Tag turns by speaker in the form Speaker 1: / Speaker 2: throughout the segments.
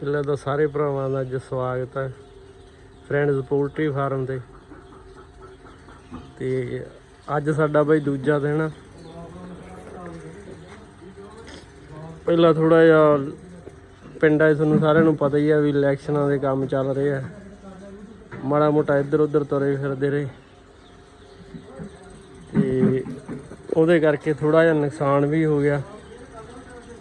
Speaker 1: ਪਹਿਲਾਂ ਤਾਂ ਸਾਰੇ ਭਰਾਵਾਂ ਦਾ ਅੱਜ ਸਵਾਗਤ ਹੈ। ਫਰੈਂਡਸ ਪੋਲਟਰੀ ਫਾਰਮ ਤੇ। ਤੇ ਅੱਜ ਸਾਡਾ ਬਈ ਦੂਜਾ ਦਿਨ। ਆ ਪਹਿਲਾਂ ਥੋੜਾ ਜਿਹਾ ਪਿੰਡਾਂ 'ਚ ਤੁਹਾਨੂੰ ਸਾਰਿਆਂ ਨੂੰ ਪਤਾ ਹੀ ਆ ਵੀ ਇਲੈਕਸ਼ਨਾਂ ਦੇ ਕੰਮ ਚੱਲ ਰਹੇ ਆ ਮਾੜਾ ਮੋਟਾ ਇੱਧਰ ਉੱਧਰ ਤੁਰੇ ਫਿਰਦੇ ਰਹੇ। ਤੇ ਉਹਦੇ ਕਰਕੇ ਥੋੜਾ ਜਿਹਾ ਨੁਕਸਾਨ ਵੀ ਹੋ ਗਿਆ।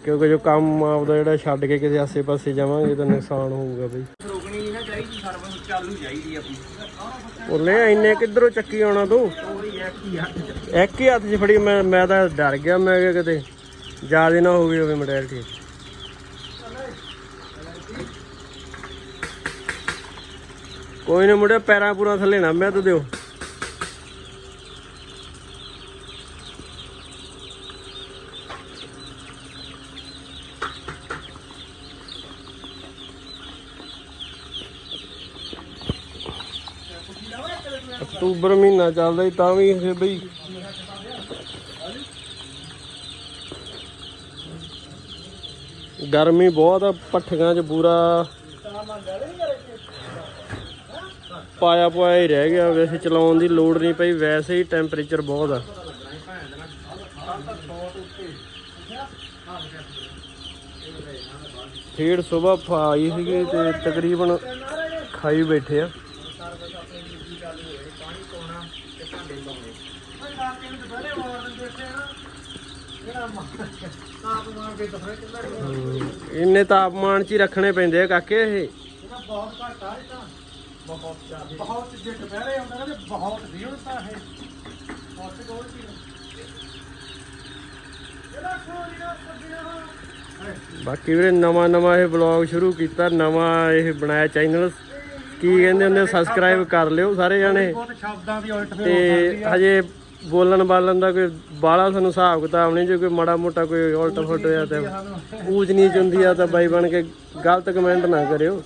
Speaker 1: ਕਿਉਂਕਿ ਜੋ ਕੰਮ ਆਪਦਾ ਜਿਹੜਾ ਛੱਡ ਕੇ ਕਿਸੇ ਆਸੇ-ਪਾਸੇ ਜਾਵਾਂਗੇ ਤਾਂ ਨੁਕਸਾਨ ਹੋਊਗਾ ਬਈ।
Speaker 2: ਰੋਕਣੀ ਨਹੀਂ ਨਾ ਚਾਹੀਦੀ ਸਰਵਿਸ ਚਾਲੂ ਚਾਹੀਦੀ ਆਪਣੀ।
Speaker 1: ਉਹਨੇ ਇੰਨੇ ਕਿੱਧਰੋਂ ਚੱਕੀ ਆਉਣਾ ਤੂੰ? ਇੱਕ ਹੀ ਹੱਥ 'ਚ। ਫੜੀ ਮੈਂ ਮੈਂ ਤਾਂ ਡਰ ਗਿਆ ਮੈਂ ਕਿਹਾ ਕਿਤੇ ਜ਼ਿਆਦਾ ਨਾ ਹੋ ਗਈ ਹੋਵੇ ਮੋਡੈਲਿਟੀ ਕੋਈ ਨਾ ਮੁੰਡਿਆ ਪੈਰਾਂ ਪੂਰਾ ਥੱਲੇ ਨਾ ਮੈਂ ਤੂੰ ਦਿਓ। ਅਕਤੂਬਰ ਮਹੀਨਾ ਚੱਲਦਾ ਸੀ ਤਾਂ ਵੀ ਇਹ ਬਈ ਗਰਮੀ ਬਹੁਤ ਆ, ਪੱਠੀਆਂ 'ਚ ਪੂਰਾ ਪਾਇਆ ਪਾਇਆ ਹੀ ਰਹਿ ਗਿਆ, ਵੈਸੇ ਚਲਾਉਣ ਦੀ ਲੋੜ ਨਹੀਂ ਪਈ, ਵੈਸੇ ਹੀ ਟੈਂਪਰੇਚਰ ਬਹੁਤ ਆ। ਫੇਰ ਸਵੇਰ ਫਾਈ ਸੀਗੀ ਤੇ ਤਕਰੀਬਨ ਖਾਈ ਬੈਠੇ ਆ। ਇੰਨੇ ਤਾਪਮਾਨ 'ਚ ਹੀ ਰੱਖਣੇ ਪੈਂਦੇ ਆ ਕਾਕੇ ਇਹ।
Speaker 2: ਬਹੁਤ ਘੱਟ ਆ ਇਹ ਤਾਂ। ਬਹੁਤ ਜ਼ਿਆਦਾ। ਬਹੁਤ ਜੇ ਦੁਪਹਿਰੇ ਆਉਂਦਾ ਨਾ ਤੇ ਬਹੁਤ ਵੀ ਹੁੰਦਾ ਇਹ। ਬਹੁਤ ਕੋਲ ਸੀ ਇਹਦਾ ਕੋਈ ਨਾ ਸੱਜਣਾ
Speaker 1: ਬਾਕੀ ਵੀਰੇ ਨਵਾਂ ਨਵਾਂ ਇਹ ਵਲੌਗ ਸ਼ੁਰੂ ਕੀਤਾ ਨਵਾਂ ਇਹ ਬਣਾਇਆ ਚੈਨਲ ਕੀ ਕਹਿੰਦੇ ਹੁੰਦੇ ਸਬਸਕ੍ਰਾਈਬ ਕਰ ਲਿਓ ਸਾਰੇ ਜਾਣੇ।
Speaker 2: ਬਹੁਤ ਸ਼ਬਦਾਂ ਦੀ ਉਲਟ ਫੇਰ
Speaker 1: ਤੇ ਹਜੇ ਬੋਲਣ ਬਾਲਣ ਦਾ ਕੋਈ ਬਾਲਾ ਸਾਨੂੰ ਹਿਸਾਬ ਕਿਤਾਬ ਨਹੀਂ, ਜੇ ਕੋਈ ਮਾੜਾ ਮੋਟਾ ਕੋਈ ਉਲਟ ਫੁਲਟ ਹੋਇਆ ਤੇ ਊਚ ਨੀਚ ਹੁੰਦੀ ਆ ਤਾਂ ਬਾਈ ਬਣ ਕੇ ਗਲਤ ਕਮੈਂਟ ਨਾ ਕਰਿਓ।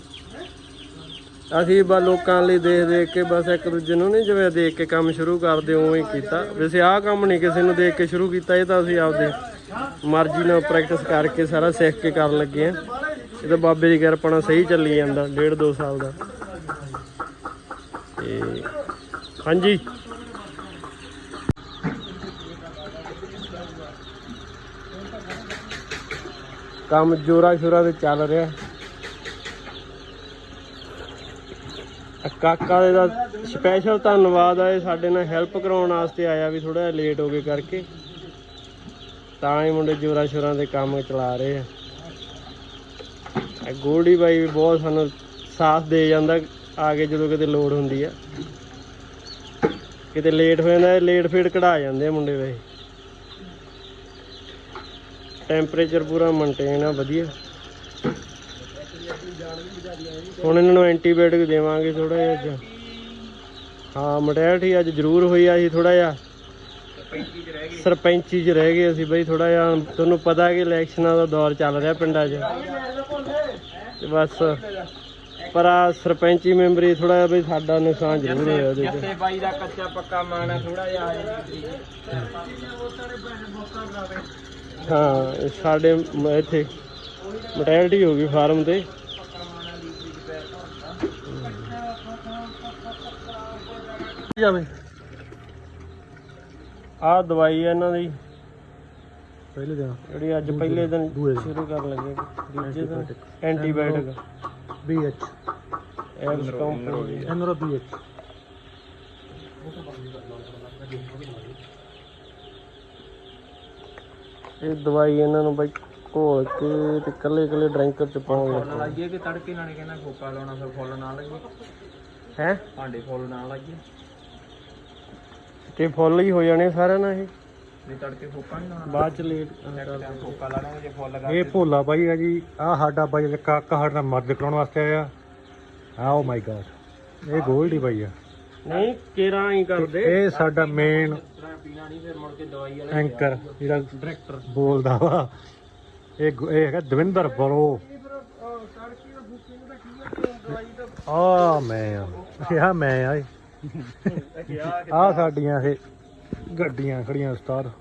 Speaker 1: ਅਸੀਂ ਬਾ ਲੋਕਾਂ ਲਈ ਦੇਖ ਦੇਖ ਕੇ ਬਸ ਇੱਕ ਦੂਜੇ ਨੂੰ ਨਹੀਂ ਜਿਵੇਂ ਦੇਖ ਕੇ ਕੰਮ ਸ਼ੁਰੂ ਕਰਦੇ, ਉਵੇਂ ਹੀ ਕੀਤਾ। ਵੈਸੇ ਆਹ ਕੰਮ ਨਹੀਂ ਕਿਸੇ ਨੂੰ ਦੇਖ ਕੇ ਸ਼ੁਰੂ ਕੀਤਾ, ਇਹ ਤਾਂ ਅਸੀਂ ਆਪਦੇ ਮਰਜ਼ੀ ਨਾਲ ਪ੍ਰੈਕਟਿਸ ਕਰਕੇ ਸਾਰਾ ਸਿੱਖ ਕੇ ਕਰਨ ਲੱਗੇ ਆ। ਇਹ ਤਾਂ ਬਾਬੇ ਦੀ ਕਿਰਪਾ ਨਾਲ ਸਹੀ ਚੱਲੀ ਜਾਂਦਾ, ਡੇਢ ਦੋ ਸਾਲ ਦਾ। ਤੇ ਹਾਂਜੀ। ਕੰਮ ਜੋਰਾ ਸ਼ੋਰਾ ਤੇ ਚੱਲ ਰਿਹਾ। ਕਾਕਾ ਦੇ ਦਾ ਸਪੈਸ਼ਲ ਧੰਨਵਾਦ ਆ ਸਾਡੇ ਨਾਲ ਹੈਲਪ ਕਰਾਉਣ ਵਾਸਤੇ ਆਇਆ ਵੀ ਥੋੜਾ ਜਿਹਾ ਲੇਟ ਹੋ ਗਏ ਕਰਕੇ। ਤਾਂ ਹੀ ਮੁੰਡੇ ਜੋਰਾ ਸ਼ੋਰਾਂ ਦੇ ਕੰਮ ਚਲਾ ਰਹੇ ਆ। ਆ ਗੋਲਡੀ ਬਾਈ ਵੀ ਬਹੁਤ ਸਾਨੂੰ ਸਾਥ ਦੇ ਜਾਂਦਾ। ਆ ਕੇ ਜਦੋਂ ਕਿਤੇ ਲੋੜ ਹੁੰਦੀ ਆ। ਕਿਤੇ ਲੇਟ ਹੋ ਜਾਂਦਾ ਲੇਟ ਫੇਟ ਕਢਾ ਜਾਂਦੇ ਆ ਮੁੰਡੇ ਵੈਸੇ ਟੈਂਪਰੇਚਰ ਪੂਰਾ ਮੇਨਟੇਨ ਆ, ਵਧੀਆ। ਹੁਣ ਇਹਨਾਂ ਨੂੰ ਐਂਟੀਬਾਇਓਟਿਕ ਦੇਵਾਂਗੇ ਥੋੜਾ ਜਿਹਾ ਅੱਜ। ਹਾਂ ਮੋਟੈਲਿਟੀ ਅੱਜ ਜ਼ਰੂਰ ਹੋਈ ਆ ਜੀ ਥੋੜਾ ਜਿਹਾ।
Speaker 2: ਪੈਂਤੀ ਚ
Speaker 1: ਸਰਪੰਚੀ 'ਚ ਰਹਿ ਗਏ ਅਸੀਂ ਬਈ ਥੋੜਾ ਜਿਹਾ ਤੁਹਾਨੂੰ ਪਤਾ ਕਿ ਇਲੈਕਸ਼ਨਾਂ ਦਾ ਦੌਰ ਚੱਲ ਰਿਹਾ ਪਿੰਡਾਂ 'ਚ। ਤੇ ਬਸ। ਪਰ ਆ ਸਰਪੰਚੀ ਮੈਂਬਰੀ ਥੋੜਾ ਜਿਹਾ ਬਈ ਸਾਡਾ ਨੁਕਸਾਨ ਜ਼ਰੂਰ ਹੋਇਆ ਉਹਦੇ
Speaker 2: ਜੱਥੇ ਬਾਈ ਦਾ ਕੱਚਾ ਪੱਕਾ ਮਾਣਾ ਥੋੜਾ ਜਿਹਾ
Speaker 1: ਹਾਂ ਇਹ ਸਾਡੇ ਮ- ਇੱਥੇ ਮੋਟੈਲਿਟੀ ਹੋ ਗਈ ਫਾਰਮ ਤੇ। ਜਾਵੇ। ਆ ਦਵਾਈ ਹੈ ਇਹਨਾਂ ਦੀ।
Speaker 3: ਪਹਿਲੇ ਦਿਨ।
Speaker 1: ਜਿਹੜੀ ਅੱਜ ਪਹਿਲੇ ਦਿਨ। ਸ਼ੁਰੂ ਕਰਨ ਲੱਗੇ। ਦੂਜੇ ਦਿਨ ਐਂਟੀਬਾਇਓਟਿਕ
Speaker 3: BH
Speaker 1: ਕੰਪਨੀ
Speaker 3: ਐਨਰੋ BH
Speaker 1: ਇਹ ਦਵਾਈ ਇਹਨਾਂ ਨੂੰ ਬਾਈ ਘੋਲ ਕੇ ਤੇ ਕੱਲੇ ਕੱਲੇ ਡਰਿੰਕਰ ਚ ਪਾਉਣ ਲੱਗੇ।
Speaker 2: ਲਾਈਏ ਕਿ ਤੜਕੇ ਨਾਲੇ ਕਹਿੰਦਾ ਫੋਕਾ ਲਾਉਣਾ ਫਿਰ ਫੁੱਲ ਨਾ ਲੱਗੇ
Speaker 1: ਹੈ?
Speaker 2: ਭਾਂਡੇ ਫੁੱਲ ਨਾ ਲੱਗੇ
Speaker 1: ਤੇ ਫੁੱਲ ਹੀ ਹੋ ਜਾਣੇ ਸਾਰਿਆਂ ਨਾਲ ਇਹ।
Speaker 2: ਨਹੀਂ ਤੜਕੇ ਫੋਕਾ ਨਹੀਂ ਲਾਉਣਾ।
Speaker 1: ਬਾਅਦ ਚ ਲੇਟ
Speaker 2: ਫੋਕਾ ਲਾਣਾ ਜੇ ਫੁੱਲ
Speaker 3: ਇਹ ਭੋਲਾ ਬਾਈ ਆ ਜੀ ਆ ਸਾਡਾ ਬਾਈ ਕਾਕਾ ਸਾਡਾ ਨਾਲ ਮਦਦ ਕਰਾਉਣ ਵਾਸਤੇ ਆਇਆ। ਆ ਓ ਮਾਈ ਗॉड ਇਹ ਗੋਲਡੀ ਬਾਈ ਆ।
Speaker 1: ਨਹੀਂ ਕੇਰਾ ਹੀ ਕਰਦੇ।
Speaker 3: ਇਹ ਸਾਡਾ ਮੇਨ
Speaker 2: ਪੀਣਾ ਨਹੀਂ ਫਿਰ ਮੁੜ ਕੇ ਦਵਾਈ ਵਾਲਾ
Speaker 3: ਐਂਕਰ ਜਿਹੜਾ ਡਾਇਰੈਕਟਰ ਬੋਲਦਾ ਵਾ। ਇਹ ਇਹ ਹੈਗਾ ਦਵਿੰਦਰ ਬਰੋ। ਆ ਮੈਂ ਆ। ਇਹ ਆ। ਮੈਂ ਆ ਆ ਸਾਡੀਆਂ ਇਹ। गड्डिया
Speaker 2: खड़िया
Speaker 3: उस्ताद